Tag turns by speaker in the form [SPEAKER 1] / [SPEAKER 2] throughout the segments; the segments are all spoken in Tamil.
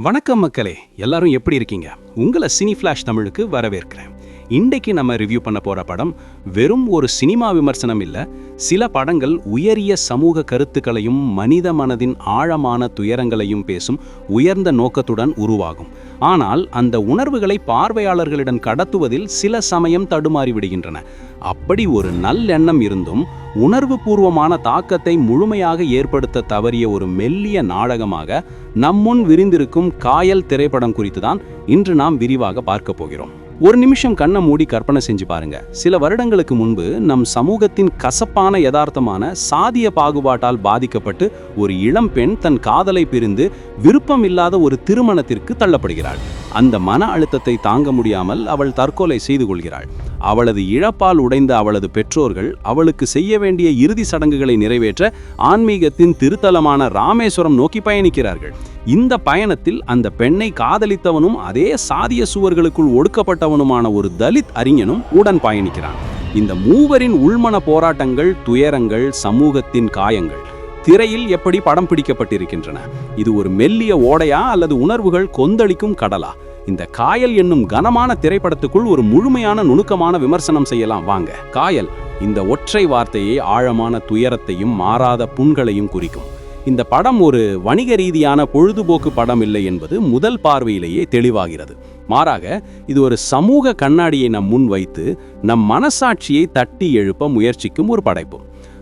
[SPEAKER 1] வணக்கம் மக்களே எல்லாரும் எப்படி இருக்கீங்க? உங்களை சினி ஃப்ளாஷ் தமிழுக்கு வரவேற்கிறேன். இன்றைக்கு நம்ம ரிவ்யூ பண்ண போற படம் வெறும் ஒரு சினிமா விமர்சனம் இல்ல சில படங்கள் உயரிய சமூக கருத்துக்களையும் மனித மனதின் ஆழமான துயரங்களையும் பேசும் உயர்ந்த நோக்கத்துடன் உருவாகும். ஆனால் அந்த உணர்வுகளை பார்வையாளர்களிடம் கடத்துவதில் சில சமயம் தடுமாறி விடுகின்றன. அப்படி ஒரு நல்லெண்ணம் இருந்தும் உணர்வு பூர்வமான தாக்கத்தை முழுமையாக ஏற்படுத்த தவறிய ஒரு மெல்லிய நாடகமாக நம்முன் விரிந்திருக்கும் காயல் திரைப்படம் குறித்து தான் இன்று நாம் விரிவாக பார்க்க போகிறோம். ஒரு நிமிஷம் கண்ணை மூடி கற்பனை செஞ்சு பாருங்க. சில வருடங்களுக்கு முன்பு நம் சமூகத்தின் கசப்பான யதார்த்தமான சாதிய பாகுபாட்டால் பாதிக்கப்பட்டு ஒரு இளம் பெண் தன் காதலை பிரிந்து விருப்பம் இல்லாத ஒரு திருமணத்திற்கு தள்ளப்படுகிறாள். அந்த மன அழுத்தத்தை தாங்க முடியாமல் அவள் தற்கொலை செய்து கொள்கிறாள். அவளது இழப்பால் உடைந்த அவளது பெற்றோர்கள் அவளுக்கு செய்ய வேண்டிய இறுதி சடங்குகளை நிறைவேற்ற ஆன்மீகத்தின் திருத்தலமான ராமேஸ்வரம் நோக்கி பயணிக்கிறார்கள். இந்த பயணத்தில் அந்த பெண்ணை காதலித்தவனும் அதே சாதிய சுவர்களுக்குள் ஒடுக்கப்பட்டவனுமான ஒரு தலித் அறிஞனும் உடன் பயணிக்கிறான். இந்த மூவரின் உள்மன போராட்டங்கள் துயரங்கள் சமூகத்தின் காயங்கள் திரையில் எப்படி படம் பிடிக்கப்பட்டிருக்கின்றன? இது ஒரு மெல்லிய ஓடையா அல்லது உணர்வுகள் கொந்தளிக்கும் கடலா? இந்த காயல் என்னும் கனமான திரைப்படத்துக்குள் ஒரு முழுமையான நுணுக்கமான விமர்சனம் செய்யலாம் வாங்க. காயல் இந்த ஒற்றை வார்த்தையை ஆழமான துயரத்தையும் மாறாத புண்களையும் குறிக்கும். இந்த படம் ஒரு வணிக ரீதியான பொழுதுபோக்கு படம் இல்லை என்பது முதல் பார்வையிலேயே தெளிவாகிறது. மாறாக இது ஒரு சமூக கண்ணாடியை நம் முன் வைத்து நம் மனசாட்சியை தட்டி எழுப்ப முயற்சிக்கும் ஒரு படைப்பு.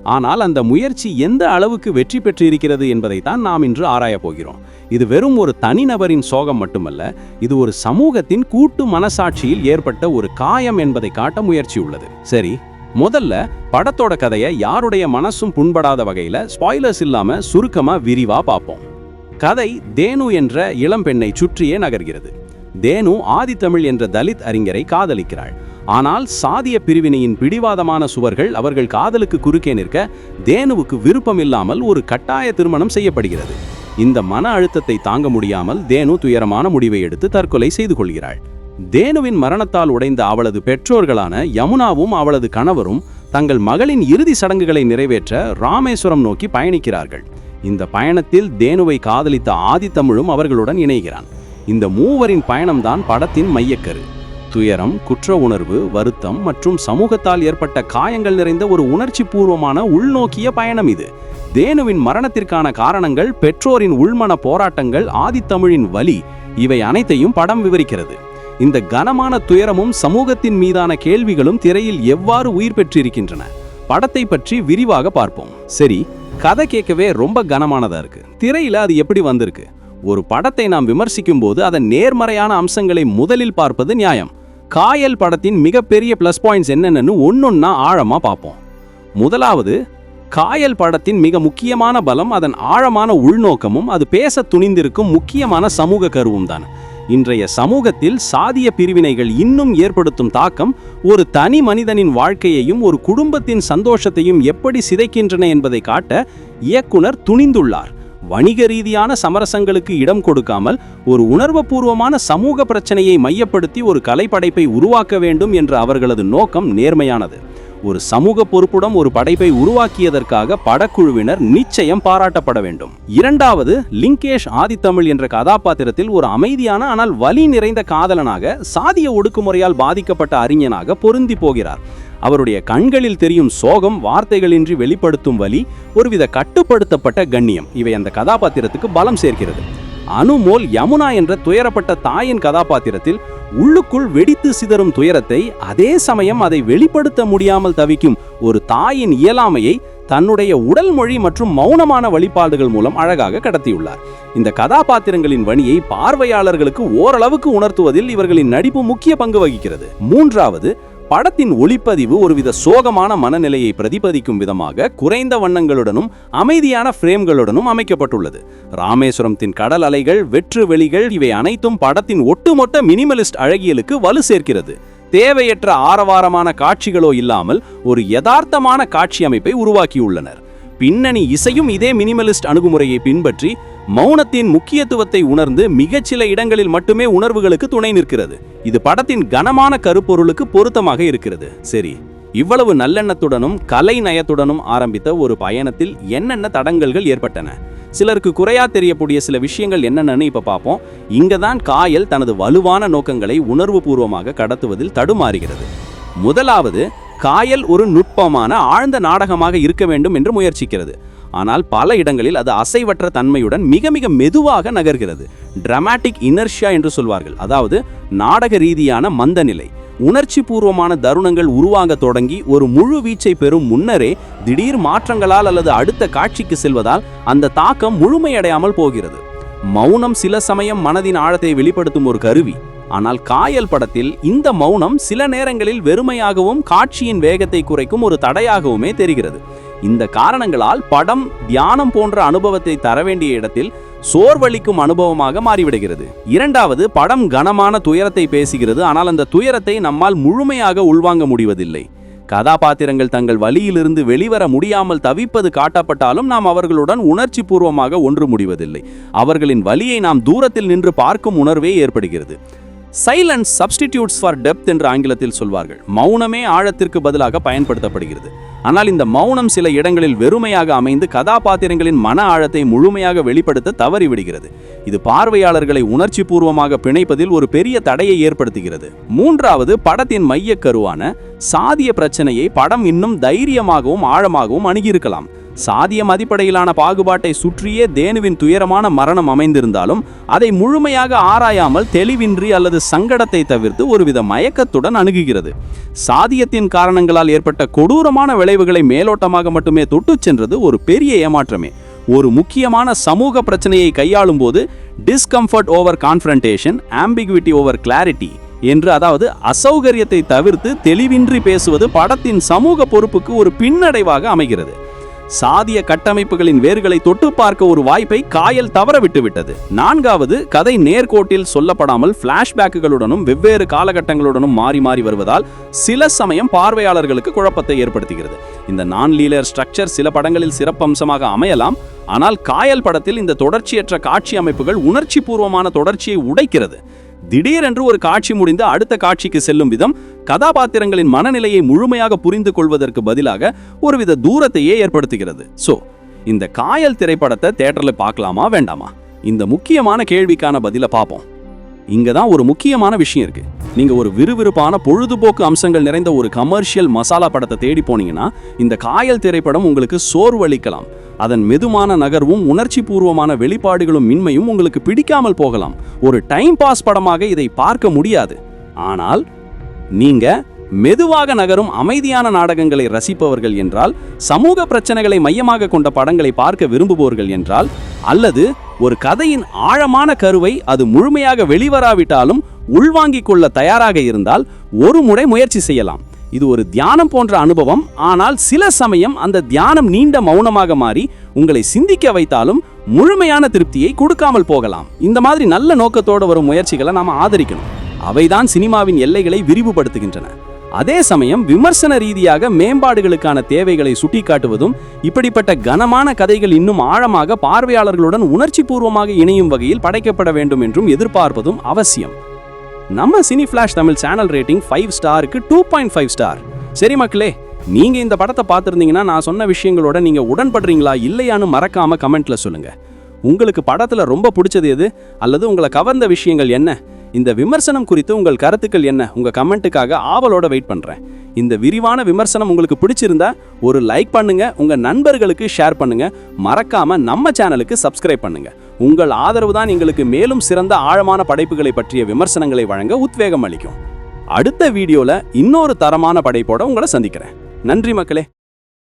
[SPEAKER 1] ஆனால் அந்த முயற்சி எந்த அளவுக்கு வெற்றி பெற்றிருக்கிறது என்பதை தான் நாம் இன்று ஆராயப் போகிறோம். இது வெறும் ஒரு தனிநபரின் சோகம் மட்டுமல்ல இது ஒரு சமூகத்தின் கூட்டு மனசாட்சியில் ஏற்பட்ட ஒரு காயம் என்பதை காட்ட முயற்சி உள்ளது. சரி முதல்ல படத்தோட கதையை யாருடைய மனசும் புண்படாத வகையில ஸ்பாய்லர்ஸ் இல்லாம சுருக்கமா விரிவா பார்ப்போம். கதை தேனு என்ற இளம்பெண்ணை சுற்றியே நகர்கிறது. தேனு ஆதித்தமிழ் என்ற தலித் அறிஞரை காதலிக்கிறாள். ஆனால் சாதிய பிரிவினையின் பிடிவாதமான சுவர்கள் அவர்கள் காதலுக்கு குறுக்கே நிற்க தேனுவுக்கு விருப்பமில்லாமல் ஒரு கட்டாய திருமணம் செய்யப்படுகிறது. இந்த மன அழுத்தத்தை தாங்க முடியாமல் தேனு துயரமான முடிவை எடுத்து தற்கொலை செய்து கொள்கிறாள். தேனுவின் மரணத்தால் உடைந்த அவளது பெற்றோர்களான யமுனாவும் அவளது கணவரும் தங்கள் மகளின் இறுதி சடங்குகளை நிறைவேற்ற ராமேஸ்வரம் நோக்கி பயணிக்கிறார்கள். இந்த பயணத்தில் தேனுவை காதலித்த ஆதித்தமிழும் அவர்களுடன் இணைகிறான். இந்த மூவரின் பயணம்தான் படத்தின் மையக்கரு. துயரம் குற்ற உணர்வு வருத்தம் மற்றும் சமூகத்தால் ஏற்பட்ட காயங்கள் நிறைந்த ஒரு உணர்ச்சி பூர்வமான உள்நோக்கிய பயணம் இது. தேனுவின் மரணத்திற்கான காரணங்கள் பெற்றோரின் உள்மன போராட்டங்கள் ஆதித்தமிழின் வலி இவை அனைத்தையும் படம் விவரிக்கிறது. இந்த கனமான துயரமும் சமூகத்தின் மீதான கேள்விகளும் திரையில் எவ்வாறு உயிர் பெற்றிருக்கின்றன? படத்தை பற்றி விரிவாக பார்ப்போம். சரி கதை கேட்கவே ரொம்ப கனமானதா இருக்கு. திரையில அது எப்படி வந்திருக்கு? ஒரு படத்தை நாம் விமர்சிக்கும் போது அதன் நேர்மறையான அம்சங்களை முதலில் பார்ப்பது நியாயம். காயல் படத்தின் மிகப்பெரிய ப்ளஸ் பாயிண்ட்ஸ் என்னென்னு ஒன்னொன்னா ஆழமா பார்ப்போம். முதலாவது காயல் படத்தின் மிக முக்கியமான பலம் அதன் ஆழமான உள்நோக்கமும் அது பேச துணிந்திருக்கும் முக்கியமான சமூக கருவும் தான். இன்றைய சமூகத்தில் சாதிய பிரிவினைகள் இன்னும் ஏற்படுத்தும் தாக்கம் ஒரு தனி மனிதனின் வாழ்க்கையையும் ஒரு குடும்பத்தின் சந்தோஷத்தையும் எப்படி சிதைக்கின்றன என்பதை காட்ட இயக்குனர் துணிந்துள்ளார். வணிக ரீதியான சமரசங்களுக்கு இடம் கொடுக்காமல் ஒரு உணர்வுபூர்வமான சமூக பிரச்சனையை மையப்படுத்தி ஒரு கலைப்படைப்பை உருவாக்க வேண்டும் என்ற அவர்களது நோக்கம் நேர்மையானது. ஒரு சமூக பொறுப்புடன் ஒரு படைப்பை உருவாக்கியதற்காக படக்குழுவினர் நிச்சயம் பாராட்டப்பட வேண்டும். இரண்டாவது லிங்கேஷ் ஆதித்தமிழ் என்ற கதாபாத்திரத்தில் ஒரு அமைதியான ஆனால் வலி நிறைந்த காதலனாக சாதிய ஒடுக்குமுறையால் பாதிக்கப்பட்ட அறிஞனாக பொருந்தி போகிறார். அவருடைய கண்களில் தெரியும் சோகம் வார்த்தைகளின்றி வெளிப்படுத்தும் வலி ஒருவித கட்டுப்படுத்தப்பட்ட கண்ணியம். இவை அந்த கதாபாத்திரத்துக்கு பலம் சேர்க்கிறது. அனுமோல் யமுனா என்ற துயரப்பட்ட தாயின் கதாபாத்திரத்தில் உள்ளுக்குள் வெடித்து சிதறும் துயரத்தை அதே சமயம் அதை வெளிப்படுத்த முடியாமல் தவிக்கும் ஒரு தாயின் இயலாமையை தன்னுடைய உடல் மொழி மற்றும் மௌனமான வழிபாடுகள் மூலம் அழகாக கடத்தியுள்ளார். இந்த கதாபாத்திரங்களின் வணியை பார்வையாளர்களுக்கு ஓரளவுக்கு உணர்த்துவதில் இவர்களின் நடிப்பு முக்கிய பங்கு வகிக்கிறது. மூன்றாவது படத்தின் ஒளிப்பதிவு ஒருவித சோகமான மனநிலையை பிரதிபதிக்கும் விதமாக குறைந்த வண்ணங்களுடனும் அமைதியான ஃப்ரேம்களுடனும் அமைக்கப்பட்டுள்ளது. ராமேஸ்வரத்தின் கடல் அலைகள் வெற்று வெளிகள் இவை அனைத்தும் படத்தின் ஒட்டுமொத்த மினிமலிஸ்ட் அழகியலுக்கு வலு சேர்க்கிறது. தேவையற்ற ஆரவாரமான காட்சிகளோ இல்லாமல் ஒரு யதார்த்தமான காட்சி அமைப்பை உருவாக்கியுள்ளனர். பின்னணி இசையும் இதே மினிமலிஸ்ட் அணுகுமுறையை பின்பற்றி மௌனத்தின் முக்கியத்துவத்தை உணர்ந்து மிகச்சில இடங்களில் மட்டுமே உணர்வுகளுக்கு துணை நிற்கிறது. இது படத்தின் கனமான கருப்பொருளுக்கு பொருத்தமாக இருக்கிறது. சரி இவ்வளவு நல்லெண்ணத்துடனும் கலை நயத்துடனும் ஆரம்பித்த ஒரு பயணத்தில் என்னென்ன தடங்கல்கள் ஏற்பட்டன? சிலருக்கு குறையா தெரியக்கூடிய சில விஷயங்கள் என்னென்னு இப்ப பார்ப்போம் இங்கே தான் காயல் தனது வலுவான நோக்கங்களை உணர்வுபூர்வமாக கடத்துவதில் தடுமாறுகிறது. முதலாவது காயல் ஒரு நுட்பமான ஆழ்ந்த நாடகமாக இருக்க வேண்டும் என்று முயற்சிக்கிறது. ஆனால் பல இடங்களில் அது அசைவற்ற தன்மையுடன் மிக மிக மெதுவாக நகர்கிறது. டிராமாட்டிக் இனர்ஷியா என்று சொல்வார்கள். அதாவது நாடக ரீதியான மந்தநிலை உணர்ச்சி பூர்வமான தருணங்கள் உருவாக தொடங்கி ஒரு முழு வீச்சை பெறும் முன்னரே திடீர் மாற்றங்களால் அல்லது அடுத்த காட்சிக்கு செல்வதால் அந்த தாக்கம் முழுமையடையாமல் போகிறது. மௌனம் சில சமயம் மனதின் ஆழத்தை வெளிப்படுத்தும் ஒரு கருவி. ஆனால் காயல் படத்தில் இந்த மௌனம் சில நேரங்களில் வெறுமையாகவும் காட்சியின் வேகத்தை குறைக்கும் ஒரு தடையாகவுமே தெரிகிறது. இந்த காரணங்களால் படம் தியானம் போன்ற அனுபவத்தை தர வேண்டிய இடத்தில் சோர்வளிக்கும் அனுபவமாக மாறிவிடுகிறது. இரண்டாவது படம் கனமான துயரத்தை பேசுகிறது. ஆனால் அந்த துயரத்தை நம்மால் முழுமையாக உள்வாங்க முடிவதில்லை. கதாபாத்திரங்கள் தங்கள் வழியிலிருந்து வெளிவர முடியாமல் தவிப்பது காட்டப்பட்டாலும் நாம் அவர்களுடன் உணர்ச்சி பூர்வமாக ஒன்று முடிவதில்லை. அவர்களின் வலியை நாம் தூரத்தில் நின்று பார்க்கும் உணர்வே ஏற்படுகிறது. சைலன்ஸ் சப்ஸ்டிடியூட்ஸ் ஃபார் டெப்த் என்று ஆங்கிலத்தில் சொல்வார்கள். மௌனமே ஆழத்திற்கு பதிலாக பயன்படுத்தப்படுகிறது. ஆனால் இந்த மௌனம் சில இடங்களில் வெறுமையாக அமைந்து கதாபாத்திரங்களின் மன ஆழத்தை முழுமையாக வெளிப்படுத்த தவறிவிடுகிறது. இது பார்வையாளர்களை உணர்ச்சி பூர்வமாக பிணைப்பதில் ஒரு பெரிய தடையை ஏற்படுத்துகிறது. மூன்றாவது படத்தின் மையக்கருவான சாதிய பிரச்சனையை படம் இன்னும் தைரியமாகவும் ஆழமாகவும் அணுகியிருக்கலாம். சாதிய மதிப்படையிலான பாகுபாட்டை சுற்றியே தேனுவின் துயரமான மரணம் அமைந்திருந்தாலும் அதை முழுமையாக ஆராயாமல் தெளிவின்றி அல்லது சங்கடத்தை தவிர்த்து ஒருவித மயக்கத்துடன் அணுகுகிறது. சாதியத்தின் காரணங்களால் ஏற்பட்ட கொடூரமான விளைவுகளை மேலோட்டமாக மட்டுமே தொட்டுச் சென்றது ஒரு பெரிய ஏமாற்றமே. ஒரு முக்கியமான சமூக பிரச்சனையை கையாளும் போது discomfort over confrontation ambiguity over clarity என்று அதாவது அசௌகரியத்தை தவிர்த்து தெளிவின்றி பேசுவது படத்தின் சமூக பொறுப்புக்கு ஒரு பின்னடைவாக அமைகிறது. சாதிய கட்டமைப்புகளின் வேர்களை தொட்டு பார்க்க ஒரு வாய்ப்பை காயல் தவற விட்டுவிட்டது. நான்காவது கதை நேர்கோட்டில் சொல்லப்படாமல் பிளாஷ்பேக்குகளுடனும் வெவ்வேறு காலகட்டங்களுடனும் மாறி மாறி வருவதால் சில சமயம் பார்வையாளர்களுக்கு குழப்பத்தை ஏற்படுத்துகிறது. இந்த நான் லீலர் ஸ்ட்ரக்சர் சில படங்களில் சிறப்பம்சமாக அமையலாம் ஆனால் காயல் படத்தில் இந்த தொடர்ச்சியற்ற காட்சி அமைப்புகள் உணர்ச்சி பூர்வமான தொடர்ச்சியை உடைக்கிறது. திடீரென்று ஒரு காட்சி முடிந்து அடுத்த காட்சிக்கு செல்லும் விதம் கதாபாத்திரங்களின் மனநிலையை முழுமையாக புரிந்து கொள்வதற்கு பதிலாக ஒருவித தூரத்தையே ஏற்படுத்துகிறது. சோ இந்த காயல் திரைப்படத்தை தேட்டரில் பார்க்கலாமா வேண்டாமா? இந்த முக்கியமான கேள்விக்கான பதிலை பார்ப்போம். இங்க தான் ஒரு முக்கியமான விஷயம் இருக்கு. நீங்க ஒரு விறுவிறுப்பான பொழுதுபோக்கு அம்சங்கள் நிறைந்த ஒரு கமர்ஷியல் மசாலா படத்தை தேடி போனீங்கன்னா இந்த காயல் திரைப்படம் உங்களுக்கு சோர்வளிக்கலாம். அதன் மெதுமான நகர்வும் உணர்ச்சி பூர்வமான வெளிப்பாடுகளும் மின்மையும் உங்களுக்கு பிடிக்காமல் போகலாம். ஒரு டைம் பாஸ் படமாக இதை பார்க்க முடியாது. ஆனால் நீங்க மெதுவாக நகரும் அமைதியான நாடகங்களை ரசிப்பவர்கள் என்றால் சமூக பிரச்சனைகளை மையமாக கொண்ட படங்களை பார்க்க விரும்புபவர்கள் என்றால் அல்லது ஒரு கதையின் ஆழமான கருவை அது முழுமையாக வெளிவராவிட்டாலும் உள்வாங்கிக் கொள்ள தயாராக இருந்தால் ஒரு முறை முயற்சி செய்யலாம். இது ஒரு தியானம் போன்ற அனுபவம். ஆனால் சில சமயம் அந்த தியானம் நீண்ட மௌனமாக மாறி உங்களை சிந்திக்க வைத்தாலும் முழுமையான திருப்தியை கொடுக்காமல் போகலாம். இந்த மாதிரி நல்ல நோக்கத்தோடு வரும் முயற்சிகளை நாம் ஆதரிக்கணும். அவைதான் சினிமாவின் எல்லைகளை விரிவுபடுத்துகின்றன. அதே சமயம் விமர்சன ரீதியாக மேம்பாடுகளுக்கான தேவைகளை சுட்டிக்காட்டுவதும் இப்படிப்பட்ட கனமான கதைகள் இன்னும் ஆழமாக பார்வையாளர்களுடன் உணர்ச்சி பூர்வமாக இணையும் வகையில் படைக்கப்பட வேண்டும் என்றும் எதிர்பார்ப்பதும் அவசியம். நம்ம cine flash Tamil channel rating five ஸ்டாருக்கு டூ பாயிண்ட் ஃபைவ் ஸ்டார். சரி மக்களே நீங்கள் இந்த படத்தை பார்த்துருந்தீங்கன்னா நான் சொன்ன விஷயங்களோட நீங்கள் உடன்படுறீங்களா இல்லையான்னு மறக்காமல் கமெண்ட்டில் சொல்லுங்கள் உங்களுக்கு படத்தில் ரொம்ப பிடிச்சது எது? அல்லது உங்களை கவர்ந்த விஷயங்கள் என்ன? இந்த விமர்சனம் குறித்து உங்கள் கருத்துக்கள் என்ன? உங்கள் கமெண்ட்டுக்காக ஆவலோட வெயிட் பண்ணுறேன் இந்த விரிவான விமர்சனம் உங்களுக்கு பிடிச்சிருந்தா ஒரு லைக் பண்ணுங்க உங்கள் நண்பர்களுக்கு ஷேர் பண்ணுங்க மறக்காம நம்ம சேனலுக்கு சப்ஸ்கிரைப் பண்ணுங்க. உங்கள் ஆதரவு தான் எங்களுக்கு மேலும் சிறந்த ஆழமான படைப்புகளை பற்றிய விமர்சனங்களை வழங்க உத்வேகம் அளிக்கும். அடுத்த வீடியோவில் இன்னொரு தரமான படைப்போட உங்களை சந்திக்கிறேன். நன்றி மக்களே.